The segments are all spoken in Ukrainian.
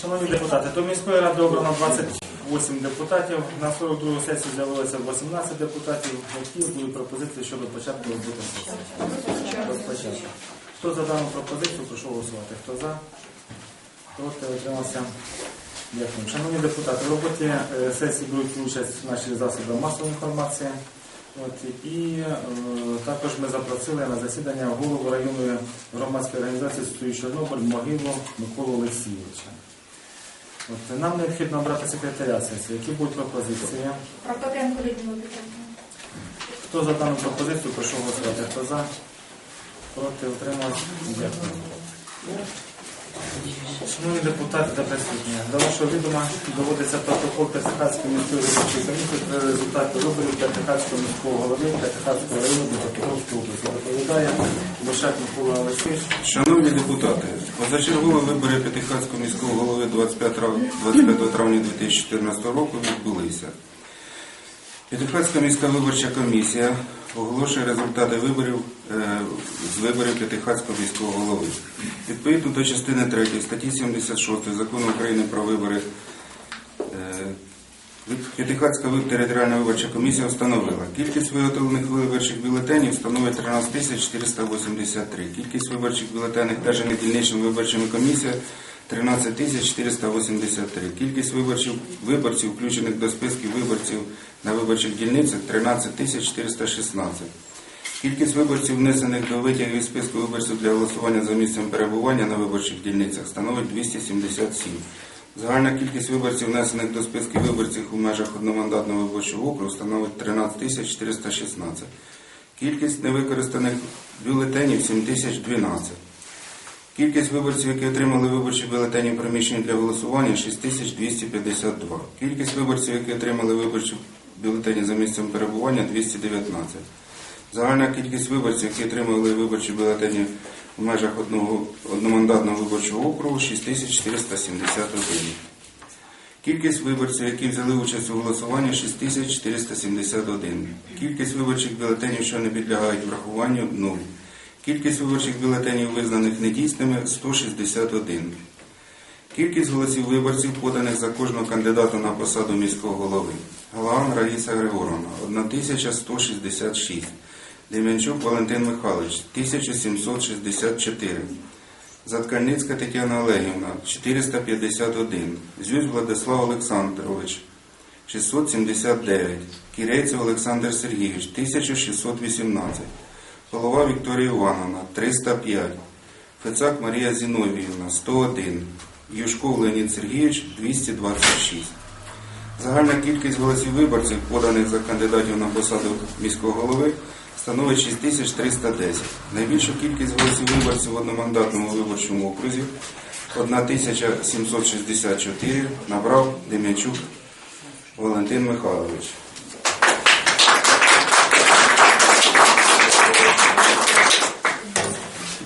Шановні депутати, до міської ради обрано 28 депутатів. На 42 сесію з'явилося 18 депутатів. Які були пропозиції щодо початку роботи сесії? Хто за дану пропозицію, прошу голосувати. Хто за? Проти отримався. Дякую. Шановні депутати, в роботі е, сесії беруть участь наші засоби масової інформації. От, і е, також ми запросили на засідання голову районної громадської організації «Стою Чорнобиль» Могилу Миколу Олексійовича. От, нам необхідно обрати секретаря сесії. Які будуть пропозиції? Прокопенко Людмила Петрівна. Хто за дану пропозицію, прошу голосувати. Хто за? Проти утримався? Дякую. Шановні депутати та присутні, до вашого відома доводиться протокол П'ятихатської міської виборчої комісії про результати виборів П'ятихатського міського голови П'ятихатського району Дніпропетровської області. Доповідає Бушак Микола Олексійович. Шановні депутати, позачергові вибори П'ятихатського міського голови 25 25 травня 2014 року відбулися. П'ятихатська міська виборча комісія оголошує результати виборів е, з виборів П'ятихатського міського голови. Відповідно до частини 3 статті 76 Закону України про вибори е, П'ятихатська територіальна виборча комісія встановила. Кількість виготовлених виборчих бюлетенів становить 13 тисяч 483. Кількість виборчих бюлетенів держаних дільничними виборчими комісіями 13 483. Кількість виборців, виборців, включених до списків виборців на виборчих дільницях 13 416. Кількість виборців, внесених до витягів із списку виборців для голосування за місцем перебування на виборчих дільницях, становить 277. Загальна кількість виборців, внесених до списків виборців у межах одномандатного виборчого округу, становить 13 416. Кількість невикористаних бюлетенів 7012. Кількість виборців, які отримали виборчі бюлетені приміщення для голосування 6252. Кількість виборців, які отримали виборчі бюлетені за місцем перебування 219. Загальна кількість виборців, які отримали виборчі бюлетені в межах одного одномандатного виборчого округу 6471. Кількість виборців, які взяли участь у голосуванні 6471. Кількість виборчих бюлетенів, що не підлягають врахуванню 0. Кількість виборчих бюлетенів, визнаних недійсними 161. Кількість голосів виборців, поданих за кожного кандидата на посаду міського голови. Галан Раїса Григоровна 1166. Дем'янчук Валентин Михайлович 1764. Заткальницька Тетяна Олегівна 451. Зюз Владислав Олександрович 679. Кірейцев Олександр Сергійович 1618. Голова Вікторія Івановна 305. Фецак Марія Зіновіївна 101. Юшков Леонід Сергійович 226. Загальна кількість голосів виборців, поданих за кандидатів на посаду міського голови, становить 6310. Найбільшу кількість голосів виборців в одномандатному виборчому окрузі 1764 набрав Дем'янчук Валентин Михайлович.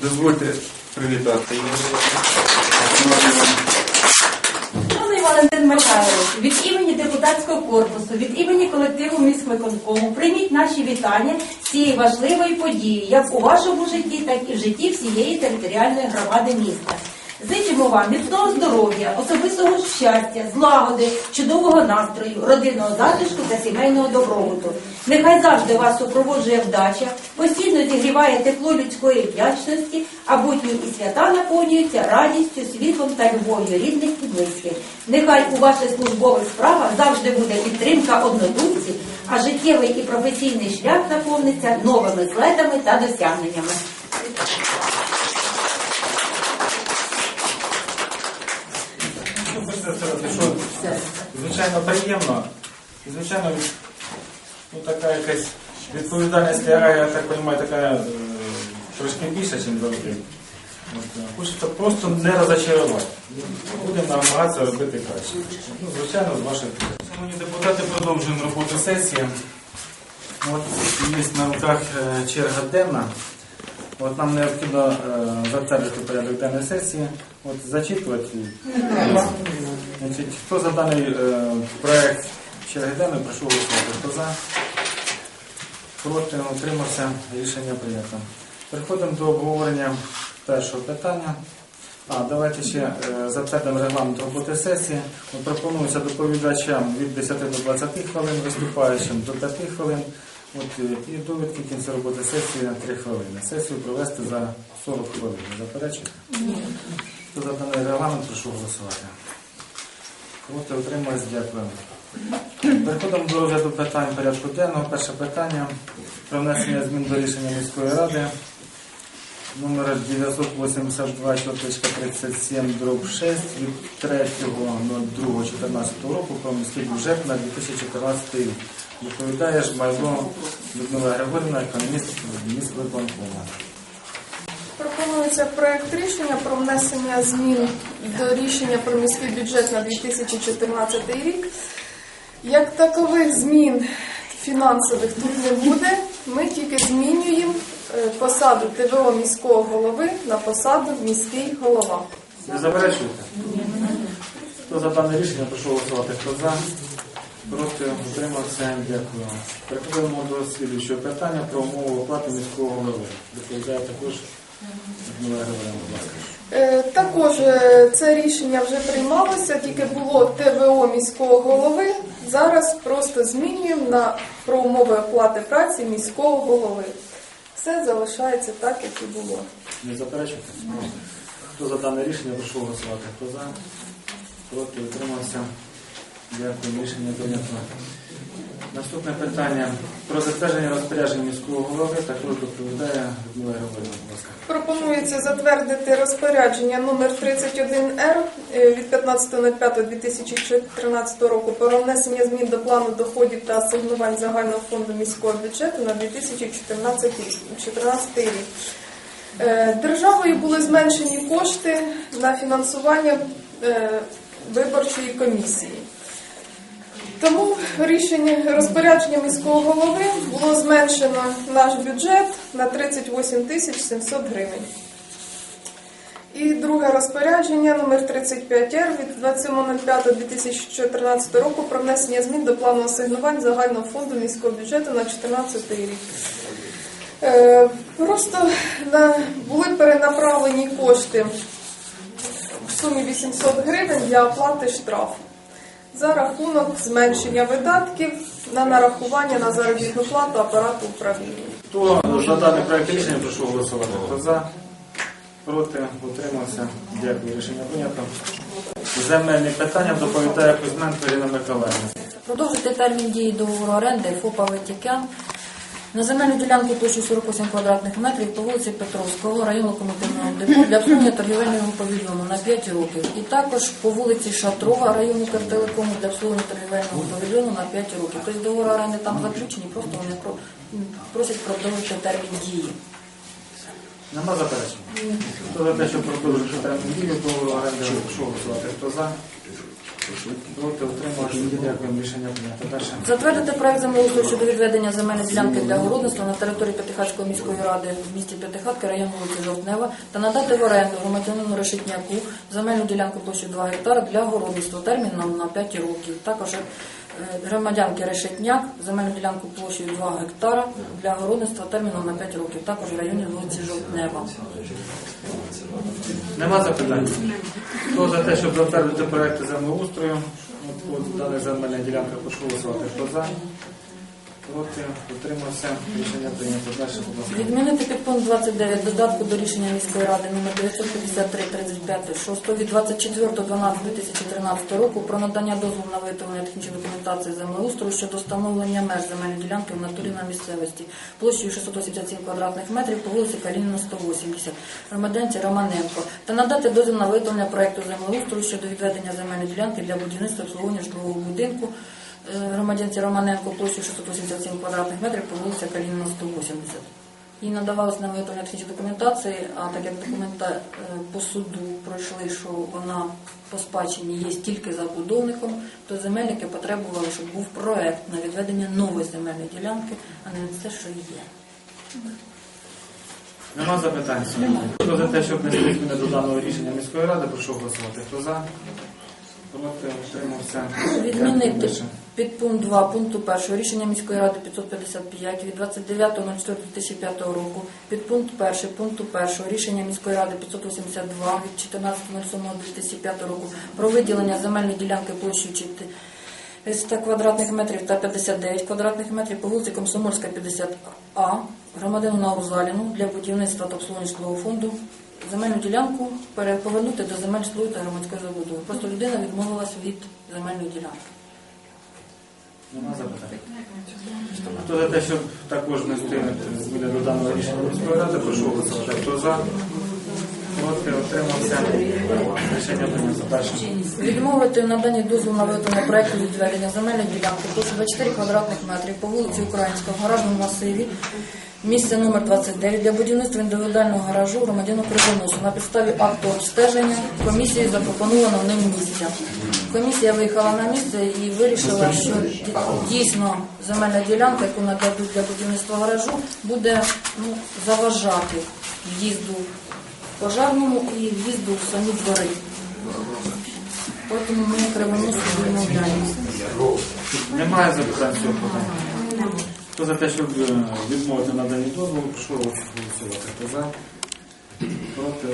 Дозвольте привітати. Шановний Валентин Михайлович, від імені депутатського корпусу, від імені колективу міськвиконкому прийміть наші вітання цієї важливої події, як у вашому житті, так і в житті всієї територіальної громади міста. Зичимо вам міцного здоров'я, особистого щастя, злагоди, чудового настрою, родинного затишку та сімейного добробуту. Нехай завжди вас супроводжує вдача, постійно зігріває тепло людської вдячності, а будні і свята наповнюються радістю, світлом та любов'ю рідних і близьких. Нехай у ваших службових справах завжди буде підтримка однодумців, а життєвий і професійний шлях наповниться новими злетами та досягненнями. Ну, хочеться сказати, що звичайно приємно. І, звичайно, ну, така якась відповідальність лягає, я так розумію, така е, трошки більша, ніж завжди. Е, Хочеться просто не розочарувати. Будемо намагатися робити краще. Ну, звичайно, з підтримки. Шановні депутати, продовжуємо роботу сесії. От є на руках е, черга денна. От нам необхідно е, затвердити порядок денної сесії. От зачитувати. Значить, хто за даний е, проект черги денної, прошу голосувати. Хто за? Проти утримався. Рішення прийнято. Переходимо до обговорення першого питання. А, давайте ще е, затвердимо регламент роботи сесії. От Пропонується доповідачам від 10 до 20 хвилин, виступаючим до 5 хвилин. От, і довідки кінця роботи сесії на 3 хвилини. Сесію провести за 40 хвилин. Не Ні. Хто за даний регламент, прошу голосувати. Проти утримались, дякую. Переходимо до розгляду питань порядку денного. Перше питання про внесення змін до рішення міської ради номер 982.37 дроб 6 від 3.02.14 року про міський бюджет на 2014 рік. Доповідає Жмайло Людмила Григорівна, економіст міськвиконкому. Пропонується проект рішення про внесення змін до рішення про міський бюджет на 2014 рік. Як такових змін фінансових тут не буде. Ми тільки змінюємо посаду ТВО міського голови на посаду міський голова. Не заперечуєте? Хто за дане рішення, прошу голосувати. Хто за? Проти утримався. Дякую. Переходимо до слідуючого питання про умови оплати міського голови. Доповідає також Людмила Григорівна, будь ласка. Е, Також е, це рішення вже приймалося, тільки було ТВО міського голови. Зараз просто змінюємо на про умови оплати праці міського голови. Все залишається так, як і було. Не заперечуйте? Хто за дане рішення, прошу голосувати. Хто за? Проти утримався. Дякую. Рішення прийнято. Наступне питання про затвердження розпорядження міського голови. Також доповідає Людмила ласка. Пропонується затвердити розпорядження номер 31Р е, від 15.05.2013 року про внесення змін до плану доходів та асигнувань загального фонду міського бюджету на 2014 рік. 14 рік. Е, Державою були зменшені кошти на фінансування е, виборчої комісії. Тому рішення розпорядження міського голови було зменшено наш бюджет на 38 тисяч 700 гривень. І друге розпорядження номер 35Р від 27.05.2014 року про внесення змін до плану асигнувань загального фонду міського бюджету на 2014 рік. Е, Просто були перенаправлені кошти в сумі 800 гривень для оплати штрафу за рахунок зменшення видатків на нарахування на заробітну плату апарату управління. Хто за даний проект рішення, прошу голосувати. Хто за? Проти? Утримався? Дякую. Рішення прийнято. Земельні питання доповідає Кузьменко Ірина Миколаївна. Продовжити термін дії договору оренди ФОПа Ветікян на земельну ділянку площі 48 квадратних метрів по вулиці Петровського району комутивного депо для обслуговування торгівельного павільйону на 5 років. І також по вулиці Шатрова району Картелекому для обслуговування торгівельного павільйону на 5 років. Тобто договори оренди там заключені, просто вони про- просять продовжити термін дії. Нема заперечень? Хто за те, щоб продовжити термін дії договору оренди, прошу голосувати. Хто за? Проти? Утримався? Дякую. Рішення прийнято. Затвердити проект землеустрою щодо відведення земельної ділянки для городництва на території П'ятихатської міської ради в місті П'ятихатки, району вулиці Жовтнева, та надати в оренду громадянину Решетняку земельну ділянку площі 2 гектара для городництва терміном на 5 років. Також е, громадянки Решетняк земельну ділянку площею 2 гектара для городництва терміном на 5 років. Також в районі вулиці Жовтнева. Нема запитань? Хто за те, щоб затвердити проекти землеустрою? Дана земельна ділянка, прошу голосувати. Хто за? Проти? Утримався? Рішення прийнято. Далі, будь ласка. Відмінити підпункт 29 додатку до рішення міської ради номер 953 35 6 від 24.12.2013 року про надання дозволу на виготовлення технічної документації землеустрою щодо встановлення меж земельної ділянки в натурі на місцевості площею 687 квадратних метрів по вулиці Калініна 180 громадянці Романенко та надати дозвіл на виготовлення проекту землеустрою щодо відведення земельної ділянки для будівництва обслуговування житлового будинку громадянці Романенко площею 687 квадратних метрів по вулиці Калініна 180. Їй надавалось на виготовлення технічної документації, а так як документа е, по суду пройшли, що вона по спадщині є тільки забудовником, то земельники потребували, щоб був проект на відведення нової земельної ділянки, а не те, що є. Нема запитань? Хто за те, щоб внести зміни до даного рішення міської ради, прошу голосувати. Хто за? Проти? Утримався? Відмінити. Підпункт 2 пункту 1 рішення міської ради 555 від 29.04.2005 року. Підпункт 1 пункту 1 рішення міської ради 582 від 14.07.2005 року про виділення земельної ділянки площею 400 квадратних метрів та 59 квадратних метрів по вулиці Комсомольська 50А громадянину Наузаліну для будівництва та обслуговування фонду земельну ділянку пере- повернути до земель житлової та громадської забудови. Просто людина відмовилась від земельної ділянки. Нема запитань? Хто за те, щоб також внести зміни до даного рішення розповідати, прошу голосувати. Хто за? Проти, отримався. Рішення прийнято. Далі. Відмовити в наданні дозволу на виготовлення проекту відведення земельної ділянки площі 24 квадратних метрів по вулиці Українська в гаражному масиві, місце номер 29 для будівництва індивідуального гаражу громадяну Кривоносу на підставі акту обстеження комісії запропоновано ним місця. Комісія виїхала на місце і вирішила, що дійсно земельна ділянка, яку нададуть для будівництва гаражу, буде ну, заважати в'їзду пожарному і в'їзду в самі двори. Потім ми кривоносу відмовляємося. Немає запитань цього питання? Хто за те, щоб е, відмовити надані дозволу, прошу голосувати. Хто за? Проти.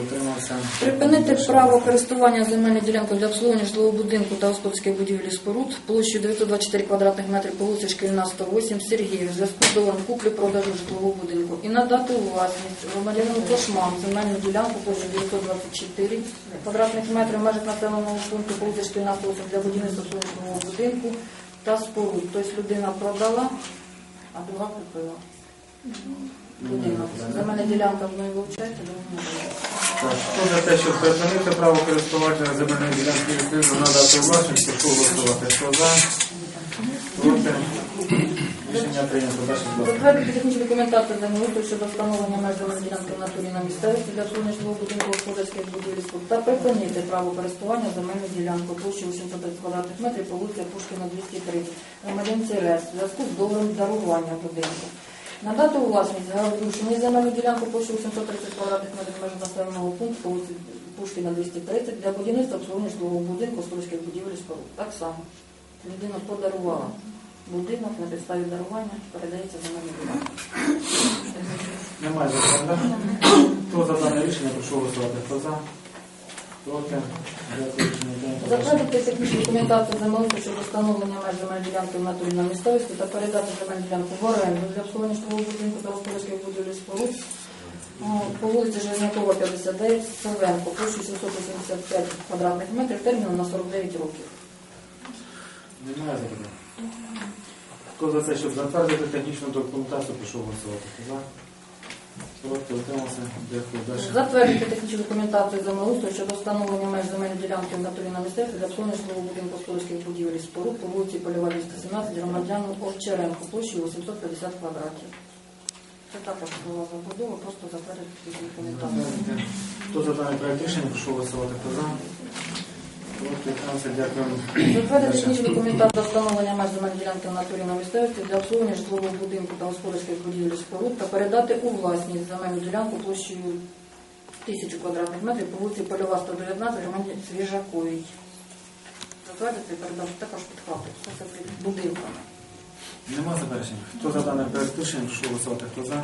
Припинити право користування земельною ділянкою для обслуговування житлового будинку та господарських будівель і споруд площею 924 квадратних метрів по вулиці Шкільна 108 Сергію в зв'язку з договором куплі-продажу житлового будинку і надати у власність громадянину Кошман земельну ділянку площею 924 квадратних метрів в межах населеного пункту по вулиці Шкільна 108 для будівництва житлового будинку та споруд. Тобто людина продала, а друга купила. Будинок. Земельна ділянка в неї вивчається, другу не. Так, Хто за те, щоб припинити право користування земельної ділянки відповідно надати власність, прошу голосувати. Хто за? Проти? Рішення прийнято. Далі, будь ласка. Затвердити технічну документацію землеустрою щодо встановлення меж земельної ділянки в натурі на місцевості для житлового будинку господарських будівель та припинити право користування земельною ділянкою площі 830 квадратних метрів по вулиці Пушкіна 203 громадянці РЕС в зв'язку з договором дарування будинку. Надати у власність Гаврюшині земельну ділянку площі 830 квадратних метрів в населеного пункту вулиці Пушкіна 230 для будівництва обслуговування будинку господарських будівель споруд. Так само. Людина подарувала будинок на підставі дарування, передається земельна ділянка. Немає запитань. Хто за дане рішення, прошу голосувати. Хто за? Проти? Затвердити технічну документацію землеустрою щодо встановлення меж земельної ділянки в натурі на місцевості та передати земельну ділянку в оренду для обслуговування житлового будинку та господарських будівель споруд по вулиці Железнякова, 59, Совенко, площу 785 квадратних метрів, терміном на 49 років. Немає запитань. Хто за це, щоб затвердити технічну документацію, прошу голосувати. За? Проти? Утримався. Дякую. Далі. Затвердити технічну документацію землеустрою щодо встановлення меж земельної ділянки в натурі на місцевості для житлового будинку господарських будівель і споруд по вулиці Польова 217 громадяну Овчаренко площею 850 квадратів. Це також була забудова, просто затвердити технічну документацію. Хто за даний проект рішення, прошу голосувати. Хто за? Затвердити Далі. технічну документацію встановлення меж земельної ділянки в натурі на місцевості для обслуговування житлового будинку та господарських будівель споруд та передати у власність земельну ділянку площею 1000 квадратних метрів по вулиці Польова 119 громаді Свіжаковій. Затвердити і передати також під хату. Все це під будинками. Нема заперечень. Хто за даний проект рішення, прошу голосувати. Хто за?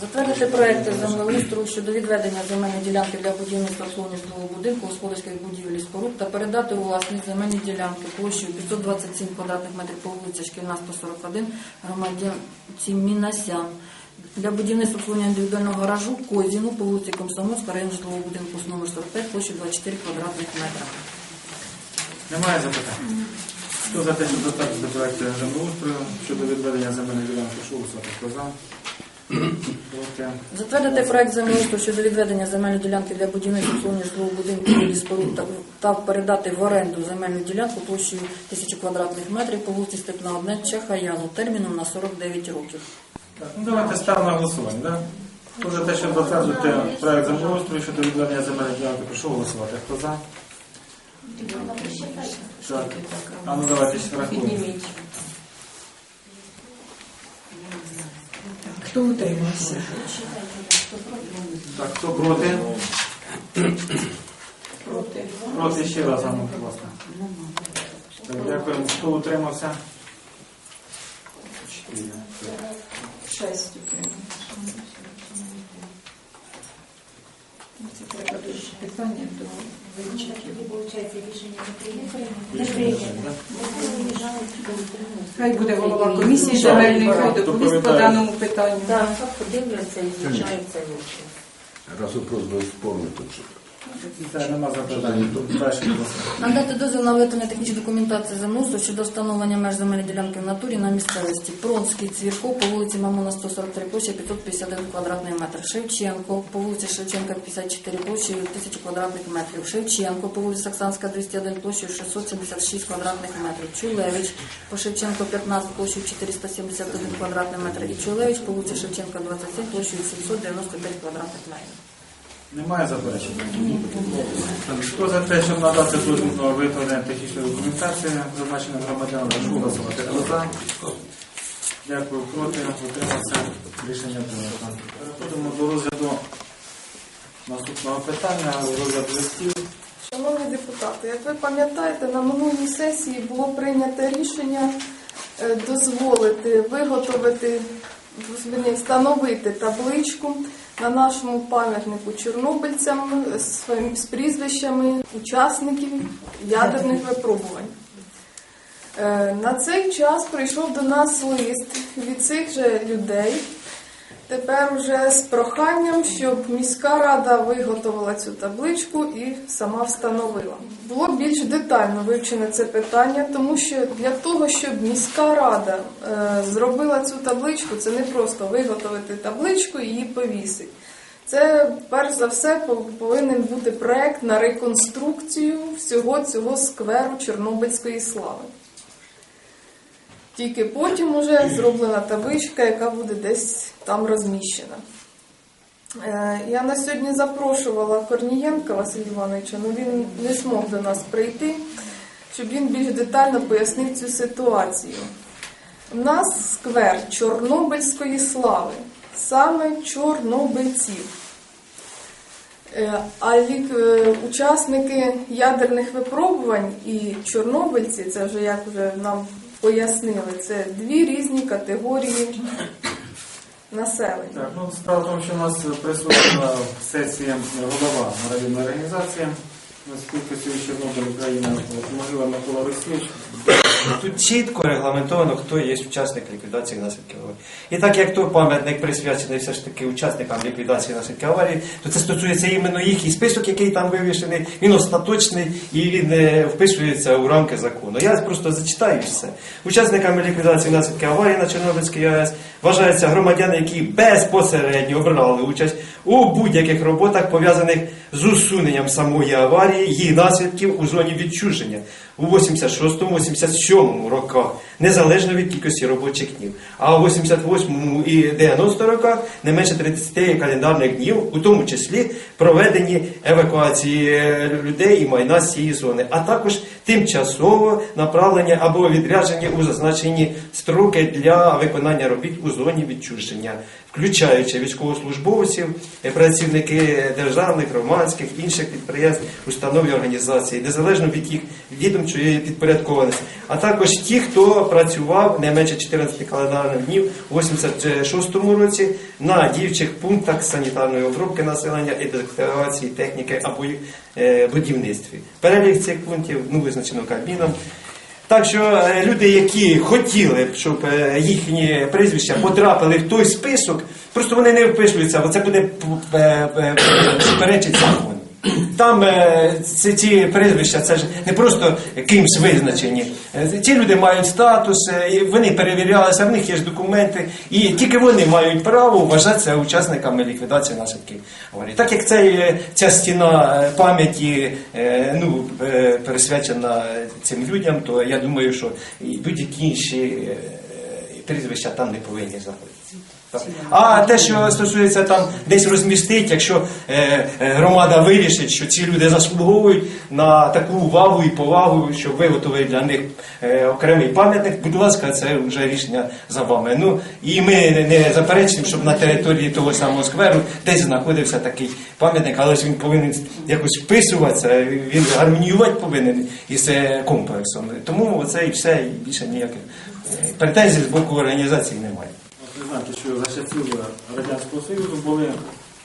Затвердити проекти землеустрою щодо відведення земельної ділянки для будівництва житлового будинку, господарських будівель і споруд та передати у власність земельні ділянки площею 527 квадратних метрів по вулиці Шкільна 141 громадянці Мінасян для будівництва обслуговування індивідуального гаражу Козіну по вулиці Комсомольська, район житлового будинку з номер 45, площею 24 квадратних метра. Немає запитань. Хто за те, щоб затвердити проект землеустрою щодо відведення земельної ділянки, голосувати. Хто за? Затвердити проект землеустрою щодо відведення земельної ділянки для будівництва обслуговування житлового будинку і споруд та, та передати в оренду земельну ділянку площею 1000 квадратних метрів по вулиці Степна 1 Чехаяну терміном на 49 років. Так, ну давайте ставимо на голосування. Да? Хто за те, щоб затвердити проект землеустрою щодо відведення земельної ділянки, прошу голосувати. Хто за? Так. А ну давайте ще рахуємо. Хто утримався? Так, хто проти? Проти. Проти ще раз, а ну, будь ласка. Так. Дякую. Хто утримався? Чотири. Шесть Це треба дуже питання до вивчити. Получається, рішення не прийнято. Хай буде голова комісії земельної доповість по даному питанню. Так, подивляться і звучаються очі. Раз просьба исполнить, що Надати дозвіл на виготовлення технічної документації землеустрою щодо встановлення меж земельної ділянки в натурі на місцевості. Пронський, Цвірко по вулиці Мамона 143, площа 551 квадратний метр. Шевченко по вулиці Шевченка 54, площею 1000 квадратних метрів. Шевченко по вулиці Саксанська 201, площею 676 квадратних метрів. Чулевич по Шевченко 15, площею 471 квадратний метр. І Чулевич по вулиці Шевченка 27, площею 795 квадратних метрів. Немає заперечень? Хто за те, щоб надати дозвіл на технічної документації, зазначених громадянам, прошу голосувати. За? Дякую. Проти? Утримався? Рішення прийнято. Переходимо до розгляду наступного питання, розгляд листів. Шановні депутати, як ви пам'ятаєте, на минулій сесії було прийнято рішення е, дозволити виготовити, встановити табличку на нашому пам'ятнику чорнобильцям з, з прізвищами учасників ядерних випробувань. Е, На цей час прийшов до нас лист від цих же людей. Тепер вже з проханням, щоб міська рада виготовила цю табличку і сама встановила. Було більш детально вивчене це питання, тому що для того, щоб міська рада е, зробила цю табличку, це не просто виготовити табличку і її повісити. Це перш за все повинен бути проект на реконструкцію всього цього скверу Чорнобильської слави. Тільки потім уже зроблена табличка, яка буде десь там розміщена. Е, Я на сьогодні запрошувала Корнієнка Василя Івановича, але він не змог до нас прийти, щоб він більш детально пояснив цю ситуацію. У нас сквер Чорнобильської слави, саме чорнобильців. Е, А е, учасники ядерних випробувань і чорнобильці, це вже як вже нам пояснили, це дві різні категорії населення. Так, ну, справа в тому, що у нас присутня сесія голова районної організації, наскільки сьогодні Чорнобиль Україна, могила Микола Олексійович. Тут чітко регламентовано, хто є учасник ліквідації наслідків аварії. І так як той пам'ятник присвячений все ж таки учасникам ліквідації наслідків аварії, то це стосується іменно їх і список, який там вивішений, він остаточний і він е, вписується у рамки закону. Я просто зачитаю все. Учасниками ліквідації наслідків аварії на Чорнобильській АЕС вважаються громадяни, які безпосередньо брали участь у будь-яких роботах, пов'язаних з усуненням самої аварії, її наслідків у зоні відчуження у 86-87 роках, незалежно від кількості робочих днів. А у 88 і 90 роках не менше 30 календарних днів, у тому числі проведені евакуації е, людей і майна з цієї зони, а також тимчасово направлення або відрядження у зазначені строки для виконання робіт у зоні відчуження, включаючи військовослужбовців, е, працівники державних, громадських, інших підприємств, установ і організацій, незалежно від їх відомчої підпорядкованості, а також ті, хто працював не менше 14 календарних днів у 86 році на діючих пунктах санітарної обробки населення і деактивації техніки або е, будівництві. Перелік цих пунктів ну, визначено Кабміном. Так що е, люди, які хотіли б, щоб е, їхні прізвища потрапили в той список, просто вони не вписуються, бо це буде суперечить закону. Там е, ці, ці прізвища, це ж не просто кимсь визначені. Е, Ці люди мають статус, е, вони перевірялися, в них є ж документи, і тільки вони мають право вважатися учасниками ліквідації наслідків аварії. Так як це, ця стіна пам'яті ну, присвячена цим людям, то я думаю, що і будь-які інші. прізвища там не повинні знаходитися. А те, що стосується там десь розмістити, якщо е, е, громада вирішить, що ці люди заслуговують на таку увагу і повагу, щоб виготовити для них е, окремий пам'ятник, будь ласка, це вже рішення за вами. Ну і ми не- не заперечуємо, щоб на території того самого скверу десь знаходився такий пам'ятник, але ж він повинен якось вписуватися, він гармоніювати повинен із е, комплексом. Тому це і все, і більше ніяких е, претензій з боку організації немає. Знаєте, що за часів Радянського Союзу були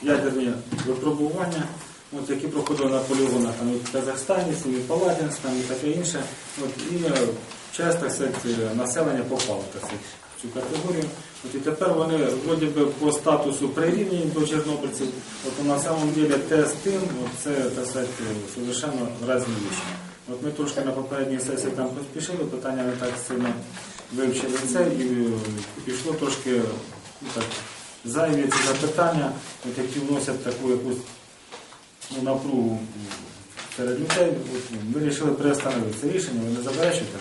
ядерні випробування, от, які проходили на полігонах там, і в Казахстані, в там, і таке інше. От, і е, часто населення попало так в цю категорію. От, і тепер вони вроді би по статусу прирівняні до чорнобильців. От на самом деле те з тим, от, це так сказати, совершенно різні речі. От ми трошки на попередній сесії там поспішили, питання не так сильно вивчили це і е, пішло трошки ну, так, зайві ці запитання, які вносять таку якусь ну, напругу серед людей. От, вирішили приостановити це рішення, ви не заперечуєте?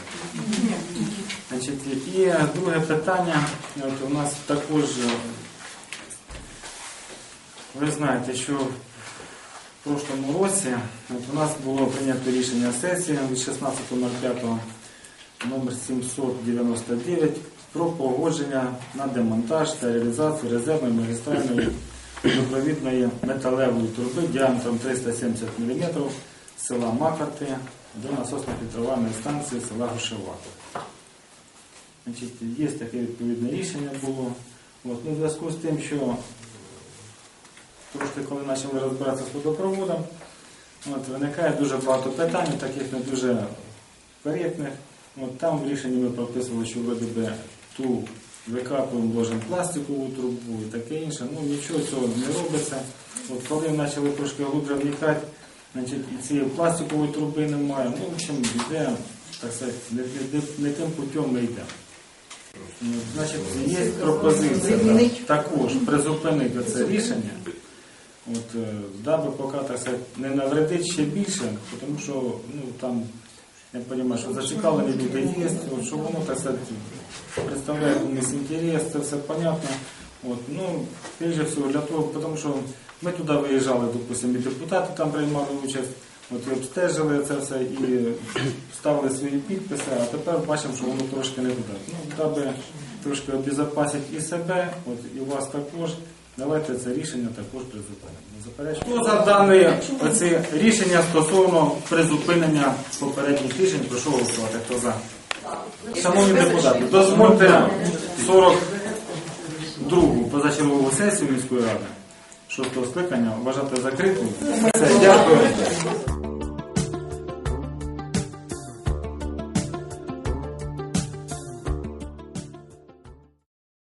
Значить, і друге питання, от у нас також, е, ви знаєте, що в прошлому році от у нас було прийнято рішення сесії від 16.05 номер 799 про погодження на демонтаж та реалізацію резервної магістральної водопровідної металевої труби діаметром 370 мм села Макарти до насосно-фільтрувальної станції села. Значить, є таке відповідне рішення було. От, ну, в зв'язку з тим, що трошки коли почали розбиратися з водопроводом, от, виникає дуже багато питань, таких не дуже коректних. От там в рішенні ми прописували, що би ту викапуємо, вложимо пластикову трубу і таке інше. Ну нічого цього не робиться. От коли почали трошки глибше вникати, значить, і цієї пластикової труби немає. Ну, в общем, йде, так сказати, не, не, не тим путем ми йдемо. Значить, є пропозиція так, також призупинити це рішення. От, е, даби поки так сказати, не навредить ще більше, тому що ну, там, я розумію, що зацікавлені люди є, що воно так сказати, представляє комусь інтерес, це все понятно. От, ну, прежде всього для того, тому що ми туди виїжджали, допустимо, і депутати там приймали участь, от, і обстежили це все і ставили свої підписи, а тепер бачимо, що воно трошки не туди. Ну, даби трошки обезопасити і себе, от, і вас також. Давайте це рішення також призупинимо. Хто за дане оці рішення стосовно призупинення попередніх рішень, прошу голосувати. Хто за? Шановні депутати, дозвольте 42-гу позачергову сесію міської ради шостого скликання вважати закритою. Все, дякую.